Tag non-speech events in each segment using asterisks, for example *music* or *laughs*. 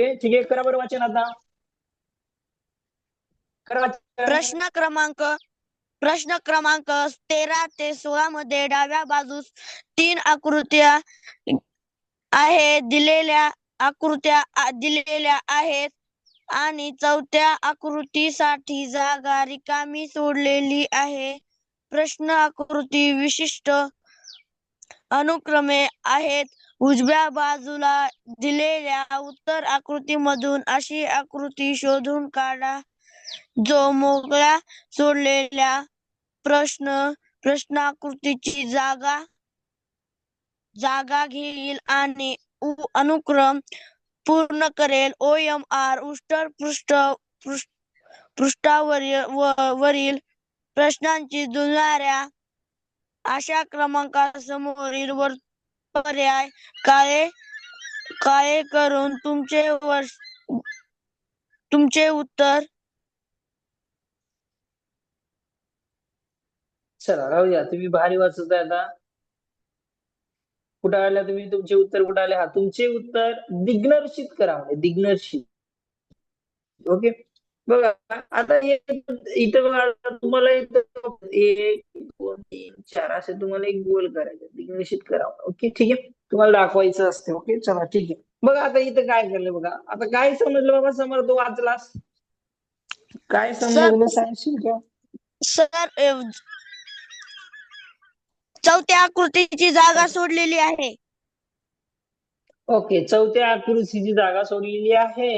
Okay? ठीक आहे करा बरं वाचन आता. करा वाचन. प्रश्न क्रमांक प्रश्न क्रमांक तेरा ते सोळा मध्ये डाव्या बाजूस तीन आकृत्या आहे दिलेल्या आकृत्या आ- दिलेल्या आहेत. आणि चौथ्या आकृतीसाठी जागा रिकामी सोडलेली आहे. प्रश्न आकृती विशिष्ट अनुक्रमे आहेत. उजव्या बाजूला दिलेल्या उत्तर आकृतीमधून अशी आकृती शोधून काढा जो मोकळ्या सोडलेल्या प्रश्न प्रश्नाकृतीची जागा जागा घेईल आणि अनुक्रम पूर्ण करेल. ओ एम आर उष्टर पृष्ठ पृष्ठ- पृष्ठावरील व- वरील प्रश्नांची जुळणाऱ्या अशा क्रमांकासमोरील वर पर्याय काळे काळे करून तुमचे वर्ष तुमचे उत्तर. चला राहू द्या तुम्ही भारी वाचत आहे आता. कुठं आल्या तुम्ही? तुमचे उत्तर कुठं आले? हा तुमचे उत्तर दिग्दर्शित करा म्हणजे दिग्दर्शित. ओके? बघा आता इथं बघा तुम्हाला एक दोन तीन चार असे तुम्हाला एक गोल करायचे दिग्दर्शित करा. ओके ठीक आहे? तुम्हाला दाखवायचं असते ओके? चला ठीक आहे. बघा आता इथं काय केलं बघा. आता काय समजलं बाबा? समर्थ वाचलास. काय समजलं सांगशील का? सर चौथ्या आकृतीची जागा सोडलेली आहे. ओके चौथ्या आकृतीची जागा सोडलेली आहे.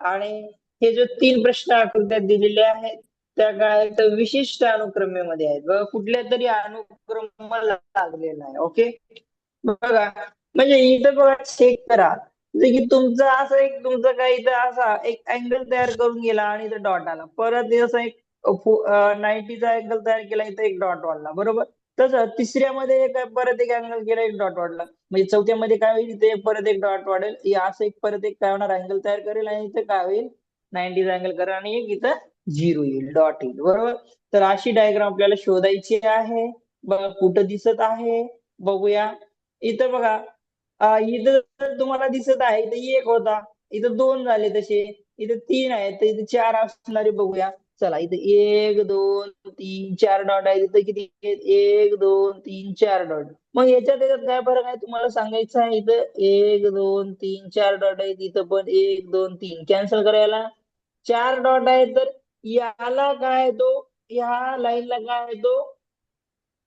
आणि हे जो तीन प्रश्न आकृत्यात दिलेले आहेत त्या काय तर विशिष्ट अनुक्रमेमध्ये आहेत. बघा कुठल्या तरी अनुक्रम लागलेला आहे ओके? बघा म्हणजे इथं बघा चेक करा. की तुमचा असं एक तुमचा काय इथं असा एक अँगल तयार करून गेला आणि इथं डॉट आला. परत असं एक नाईन्टीचा अँगल तयार केला इथं एक डॉट वाढला बरोबर? तसं तिसऱ्यामध्ये एक परत एक अँगल केला एक डॉट वाढला. म्हणजे चौथ्यामध्ये काय होईल? इथे परत एक डॉट वाढेल. असं एक परत एक काय होणार? अँगल तयार करेल आणि इथे काय होईल? नाईन्टी अँगल करा आणि एक इथं झिरो येईल डॉट येईल. बरोबर? तर अशी डायग्राम आपल्याला शोधायची आहे. बघा कुठं दिसत आहे? बघूया. इथं बघा. इथं तुम्हाला दिसत आहे इथं एक होता. इथं दोन झाले तसे. इथं तीन आहेत तर इथं चार असणारे बघूया. चला इथं एक दोन तीन चार डॉट आहे इथं किती एक दोन तीन चार डॉट मग याच्यात याच्यात काय फरक आहे? तुम्हाला सांगायचं आहे इथं एक दोन तीन चार डॉट आहेत. इथं पण एक दोन तीन. कॅन्सल करायला चार डॉट आहे तर याला काय दो या ह्या लाईनला काय दो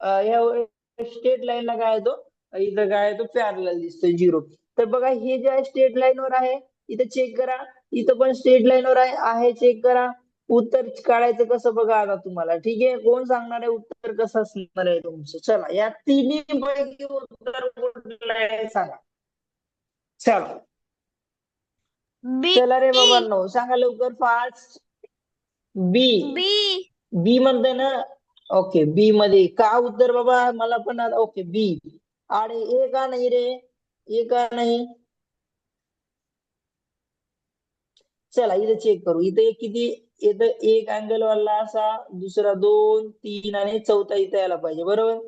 ह्या स्टेट लाईनला काय दो तो? इथं काय तो? पॅरल दिसतोय झिरो. तर बघा हे जे आहे स्टेट लाईनवर आहे इथं चेक करा. इथं पण स्टेट लाईनवर आहे आहे चेक करा. उत्तर काढायचं कसं बघा आता तुम्हाला. ठीक आहे? कोण सांगणार आहे? उत्तर कसं असणार आहे तुमचं? चला या तिन्ही पैकी उत्तर कुठलं आहे? सांगा. चला. बी चला रे बाबांनो सांगा लवकर फास्ट बी. बी. बी म्हणते ना? ओके बी मध्ये. का उत्तर बाबा? मला पण आता ओके बी. आणि ए का नाही रे? ए का नाही? चला इथं चेक करू. इथं एक किती? इथं एक अँगल वाला असा. दुसरा दोन तीन आणि चौथा इथं यायला पाहिजे. बरोबर?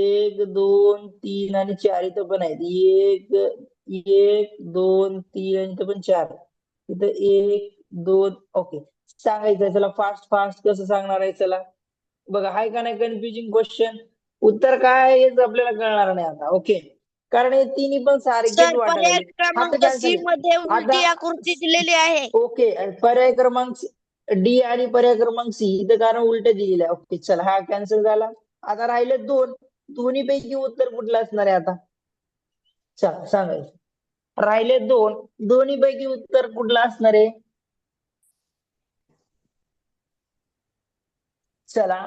एक दोन तीन आणि चार इथं पण आहेत. एक एक दोन तीन आणि इथं पण चार. इथं एक दोन ओके सांगायचं चला फास्ट फास्ट कसं सांगणार आहे चला. बघा हाय का नाही कन्फ्युजिंग क्वेश्चन उत्तर काय आहे हेच आपल्याला कळणार नाही आता ओके कारण हे तिन्ही पण सारखेच सर वाटायला पर्याय लागले. क्रमांक cancel सी आहे. मध्ये उलटी आता- आकृती दिलेली आहे. ओके पर्याय क्रमांक डी आणि पर्याय क्रमांक सी इथं कारण उलट दिलेलं आहे. ओके चला हा कॅन्सल झाला. आता राहिले दोन. दोन्ही पैकी उत्तर कुठलं असणार आहे आता? सांगायचं. राहिले दोन दोन्ही पैकी उत्तर कुठलं असणार आहे? चला.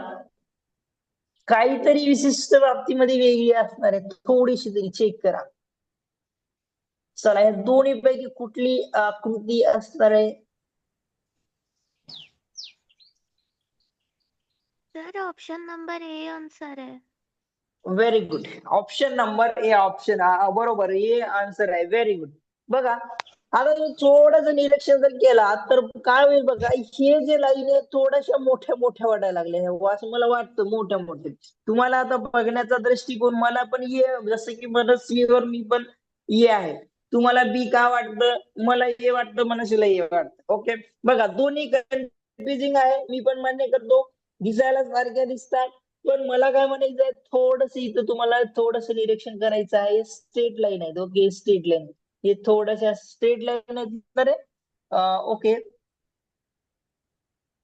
काहीतरी विशिष्ट बाबतीमध्ये वेगळी असणार आहे. थोडीशी तरी चेक करा. चला या दोन्ही पैकी कुठली आकृती असणार आहे? Sir option number A answer आहे. Very good option number A option बरोबर. ए आन्सर आहे. व्हेरी गुड बघा आता तुम्ही थोडस निरीक्षण जर केला तर काय होईल बघा हे जे लाईन आहे थोड्याशा मोठ्या मोठ्या वाटायला लागल्या असं मला वाटतं मोठ्या मोठ्या. तुम्हाला आता बघण्याचा दृष्टिकोन मला पण ये जसं की मनस्वीवर मी पण ये आहे. तुम्हाला बी का वाटतं? मला ए वाटतं मनशीला ए वाटतं. ओके बघा दोन्ही कन्फ्युजिंग आहे. मी पण मान्य करतो. दिसायला सारख्या दिसतात. पण मला काय म्हणायचं थोडस इथं तुम्हाला थोडस निरीक्षण करायचं आहे. स्ट्रेट लाईन आहेत ओके स्ट्रेट लाईन. हे थोड्याशा स्ट्रेट लाईन आहेत तर ओके.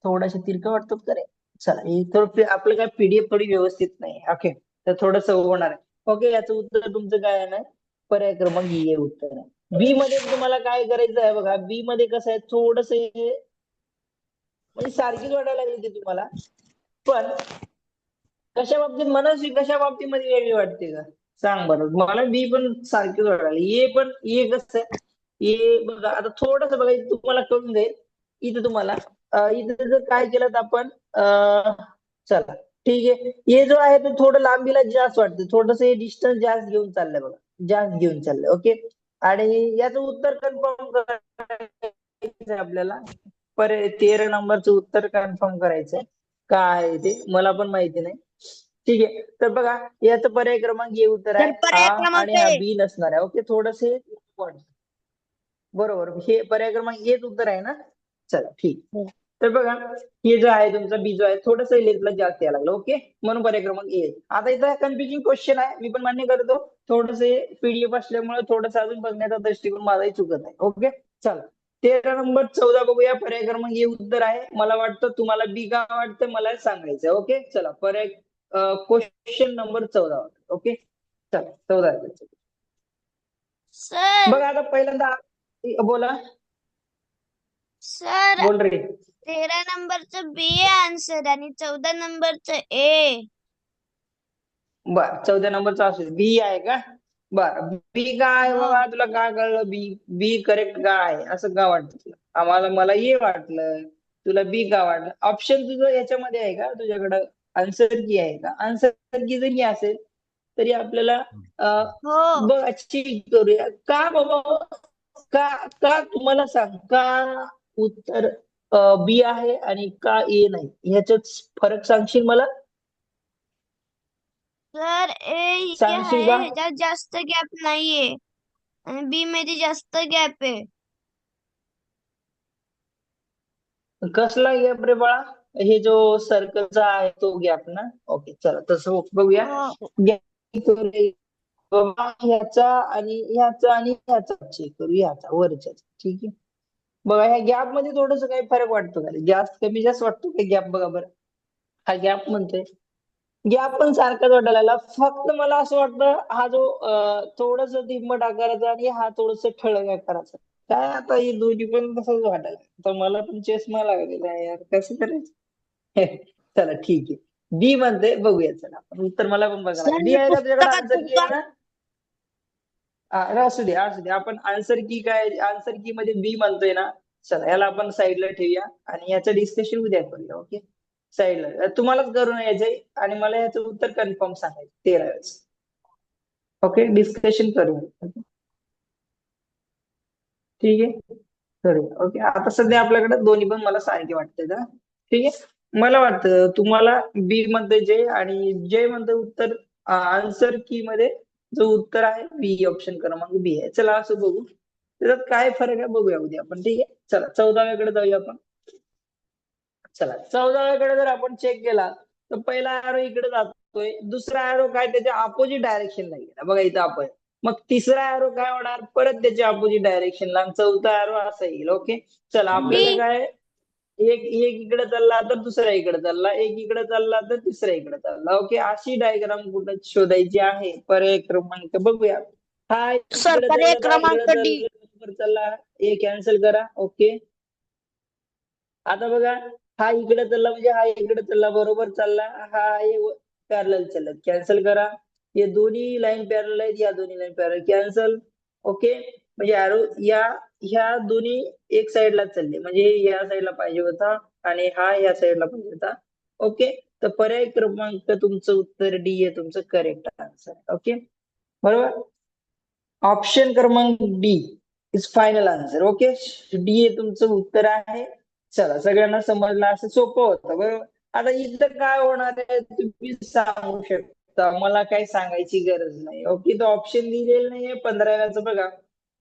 थोड्याशा तिरकं वाटतात का रे चला हे थोडं आपलं काय पीडीएफ थोडी व्यवस्थित नाही ओके तर थोडस होणार आहे. ओके याचं उत्तर तुमचं काय आहे ना? पर्याय क्रमांक हे उत्तर. आहे बी मध्ये तुम्हाला काय करायचं आहे बघा बी मध्ये कसं आहे थोडस म्हणजे सारखीच वाटायला लागली ती तुम्हाला. पण कशा बाबतीत? मनस्वी कशा बाबतीमध्ये वेगळी वाटते का? सांग बरं. मला बी पण सारखीच वाटायला ए पण ए कसं? आहे ए बघा आता थोडस बघा तुम्हाला कळून जाईल. इथं तुम्हाला. इथं जर काय केलं तर आपण चला ठीक आहे. हे जो आहे तो थोडं लांबीला जास्त वाटतं. थोडस हे डिस्टन्स जास्त घेऊन चाललंय बघा. जास्त घेऊन चाललंय ओके? आणि याचं उत्तर कन्फर्म करायचं आहे आपल्याला. पर तेरा नंबरचं उत्तर कन्फर्म करायचंय. काय ते? मला पण माहिती नाही. ठीक आहे. तर बघा याचं पर्याय क्रमांक हे उत्तर आहे. क्रमांक आणि हा. बी नसणार आहे. ओके थोडस बरोबर. हे पर्याय क्रमांक हेच उत्तर आहे ना? चला ठीक. हो. तर बघा हे जो आहे तुमचा बी जो आहे थोडस लेंथला जास्त यायला लागलं. ओके? म्हणून पर्याय क्रमांक ए. आता इथं कन्फ्युजिंग क्वेश्चन आहे. मी पण मान्य करतो. थोडस पीडीएफ असल्यामुळे थोडस अजून बघण्याचा दृष्टिकोन माझाही चुकत आहे ओके? चला. तेरा नंबर चौदा बघूया. पर्याय क्रमांक हे उत्तर आहे. मला वाटतं तुम्हाला बी का वाटतं? मला सांगायचं ओके? चला. पर्याय क्वेश्चन नंबर चौदा ओके चला चौदा सर बघा आता पहिल्यांदा बोला. सर बोल रे. तेरा नंबरचं बी आन्सर आणि चौदा नंबरचं ए बर चौथ्या नंबरचा असेल बी आहे का? बर बी काय. बाबा तुला काय कळलं? बी बी करेक्ट का आहे? असं का वाटतं तुला? आम्हाला मला ये वाटलं. तुला बी का वाटलं? ऑप्शन तुझं याच्यामध्ये आहे का? तुझ्याकडं आन्सर की आहे का? आन्सर की जरी असेल तरी आपल्याला हो. बघ चेक करूया. का बाबा? का का तुम्हाला सांग का उत्तर बी आहे आणि का ए नाही? ह्याच्यात फरक सांगशील मला? सर ए इथे सांगशील का? ह्याच्यात जास्त गॅप नाहीये. आणि बी मध्ये जास्त गॅप आहे. कसला गॅप रे बाळा? हे जो सर्कलचा आहे तो गॅप ना? ओके चला तसं बघूया. ह्याचा आणि ह्याचा आणि ह्याचा चेक करू. ह्याचा वरच्या ठीक आहे? बघा ह्या गॅपमध्ये थोडस काही फरक वाटतो का? जास्त कमी जास्त वाटतो का गॅप बघा बरं? हा गॅप म्हणतोय. गॅप पण सारखाच वाटायला फक्त मला असं वाटतं हा जो थोडस तिंबट आकाराचा आणि हा थोडस ठळक आकाराचा. काय आता हे दोन्ही पण तसंच वाटायला तर मला पण चष्मा लागलेला यार. कसं करायचं? *laughs* चला ठीक आहे. डी म्हणते बघूया चला. आपण उत्तर मला पण बघा डी आहे तुझ्याकडे आन्सर की असू दे असू दे. आपण आन्सर की काय आन्सर की मध्ये बी म्हणतोय ना चला याला आपण साईडला ठेवूया आणि याचं डिस्कशन उद्या करूया ओके साईडला तुम्हालाच करून यायचंय आणि मला याचं उत्तर कन्फर्म सांगायचं तेरा वेळेस. ओके डिस्कशन करूया. ठीक आहे? करूया. ओके आता सध्या आपल्याकडे दोन्ही पण मला सारखे वाटते ठीक आहे? मला वाटतं तुम्हाला बी मध्ये जे आणि जे म्हणतं उत्तर आन्सर की मध्ये जो उत्तर आहे बी ऑप्शन क्रमांक बी आहे. चला असं बघू. त्याच्यात काय फरक आहे बघूया उद्या आपण ठीक आहे? चला चौदाव्याकडे जाऊया आपण. चला चौदाव्याकडे जर आपण चेक केला तर पहिला आरो इकडे जातोय. दुसरा आरो काय त्याच्या अपोजिट डायरेक्शनला गेला. बघा इथं आपण. मग तिसरा आरो काय होणार? परत त्याच्या अपोजिट डायरेक्शनला चौथा आरो असा येईल ओके चला आपल्याला. काय? एक एक इकडे चालला तर दुसरा इकडे चालला. एक इकडे चालला तर तिसरा इकडे चालला. ओके अशी डायग्राम कुठं शोधायची आहे? पर्याय क्रमांक बघूया. हा सर, पर्याय क्रमांक D. चालला, ए कॅन्सल करा. ओके. आता बघा हा इकडे चालला म्हणजे हा इकडे चालला बरोबर चालला. हा पॅरल चालला कॅन्सल करा. हे दोन्ही लाईन पॅरल आहेत या दोन्ही लाईन पॅरल कॅन्सल ओके. म्हणजे arrow या ह्या दोन्ही एक साइडला चालले. म्हणजे या साईडला पाहिजे होता आणि हा या साइडला पाहिजे होता. ओके तर पर्याय क्रमांक तुमचं उत्तर डी आहे तुमचं करेक्ट आन्सर ओके बरोबर? ऑप्शन क्रमांक D is final answer okay D हे तुमचं उत्तर आहे. चला सगळ्यांना समजलं असं सोपं होतं. बरोबर? आता इथं काय होणार आहे तुम्ही सांगू शकता. मला काही सांगायची गरज नाही. ओके तो ऑप्शन दिलेलं नाहीये. पंधराव्याचं बघा.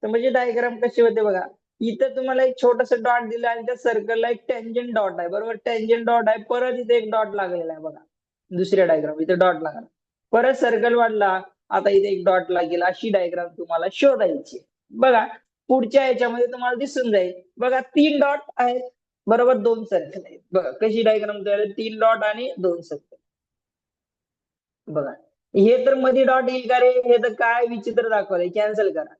तर म्हणजे डायग्राम कसे होते बघा. इथं तुम्हाला एक छोटस डॉट दिलं आणि त्या सर्कलला एक टेंजन डॉट आहे. बरोबर? टेंजन डॉट आहे. परत इथे एक डॉट लागलेला आहे बघा. दुसऱ्या डायग्राम इथे डॉट लागला. परत सर्कल वाढला. आता इथे एक डॉट लागेल. अशी डायग्राम तुम्हाला शोधायची बघा. पुढच्या याच्यामध्ये तुम्हाला दिसून जाईल. बघा तीन डॉट आहेत. बरोबर? दोन सर्कल आहेत. बघा कशी डायग्राम तयार आहे? तीन डॉट आणि दोन सर्कल बघा. हे तर मध्ये डॉट येईल का रे? हे तर काय विचित्र दाखवलंय. कॅन्सल करा.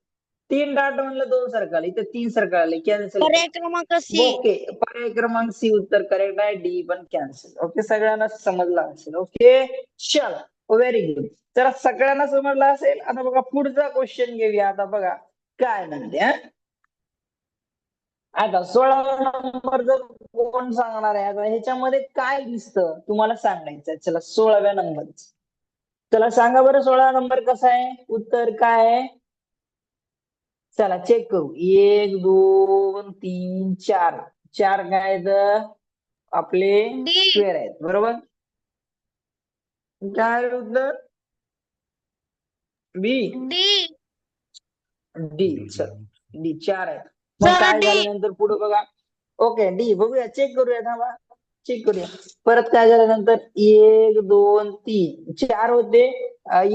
तीन डॉट म्हणलं दोन सर्कल इथे तीन सर्कल आले. कॅन्सल पर्याय क्रमांक सी ओके पर्याय क्रमांक सी उत्तर करेक्ट आहे. डी पण कॅन्सल ओके सगळ्यांना समजलं असेल. ओके चल. व्हेरी गुड जरा सगळ्यांना समजलं असेल? आता बघा पुढचा क्वेश्चन घेऊया. आता बघा काय म्हणते हा? आता सोळा नंबर जर कोण सांगणार आहे आता ह्याच्यामध्ये काय दिसतं? तुम्हाला सांगायचं चला सोळाव्या नंबर चला सांगा बरं सोळा नंबर कसा आहे? उत्तर काय आहे? चला चेक करू. एक दोन तीन चार. चार काय आपले स्क्वेअर आहेत. बरोबर? काय उत्तर बी डी डी चल. डी चार आहेत. मग काय. झाल्यानंतर पुढे बघा. ओके डी बघूया. चेक करूया थांबा. चेक करूया. परत काय झाल्यानंतर? एक दोन तीन. चार होते.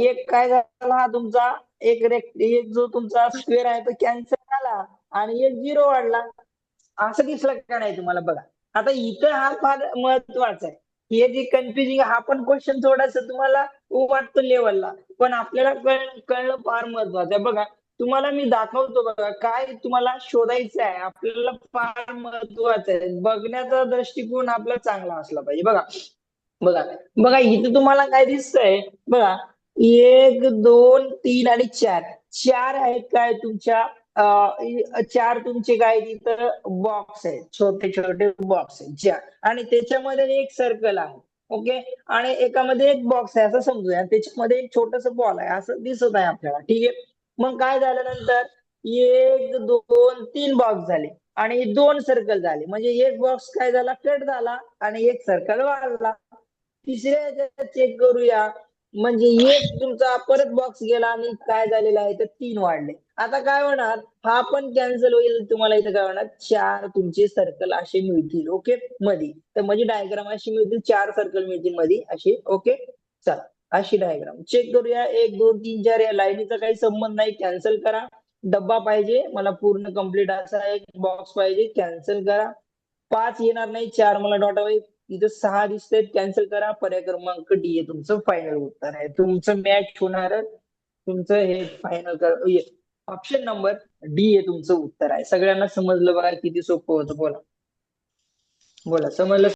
एक काय झाला हा तुमचा? एक रेक्ट एक जो तुमचा स्क्वेअर आहे तो कॅन्सल झाला आणि एक झिरो वाढला. असं दिसलं का नाही तुम्हाला? बघा. आता इथं हा फार महत्त्वाचा आहे. हे जे कन्फ्युजिंग हा पण क्वेश्चन थोडासा तुम्हाला वाटतो लेवलला पण आपल्याला कळ- कळणं फार महत्वाचं आहे. बघा तुम्हाला मी दाखवतो बघा काय तुम्हाला शोधायचं आहे आपल्याला फार महत्वाचं आहे. बघण्याचा दृष्टिकोन आपला चांगला असला पाहिजे. बघा. बघा बघा इथं तुम्हाला काय दिसतंय? बघा एक दोन तीन आणि चार. चार आहेत काय तुमच्या? चार तुमचे काय तिथं बॉक्स आहेत. छोटे छोटे बॉक्स आहेत. चार. आणि त्याच्यामध्ये एक सर्कल आहे. ओके आणि एकामध्ये एक बॉक्स आहे. असं समजूया. त्याच्यामध्ये एक छोटस बॉल आहे. असं दिसत आहे आपल्याला. ठीक आहे? मग काय झालं नंतर एक दोन तीन बॉक्स झाले. आणि दोन सर्कल झाले. म्हणजे एक बॉक्स काय झाला? कट झाला. आणि एक सर्कल वाढला. तिसऱ्या चेक करूया. म्हणजे एक तुमचा परत बॉक्स गेला आणि काय झालेला आहे तर तीन वाढले. आता काय होणार? हा पण कॅन्सल होईल. तुम्हाला इथं काय होणार? चार तुमचे सर्कल असे मिळतील. ओके मध्ये तर म्हणजे डायग्राम अशी मिळतील. चार सर्कल मिळतील मध्ये असे ओके चला. अशी डायग्राम चेक करूया. एक दोन तीन चार या लाईनीचा काही संबंध नाही. कॅन्सल करा. डब्बा पाहिजे. मला पूर्ण कंप्लीट असा एक बॉक्स पाहिजे. कॅन्सल करा. पाच येणार नाही. चार मला डॉट हवे इथं सहा दिसतात कॅन्सल करा पर्याय क्रमांक डी आहे तुमचं फायनल उत्तर आहे. तुमचं मॅच होणार तुमचं हे फायनल ऑप्शन नंबर डी हे तुमचं उत्तर आहे. सगळ्यांना समजलं बघा किती सोपं होतं बोला. बोला समजलं?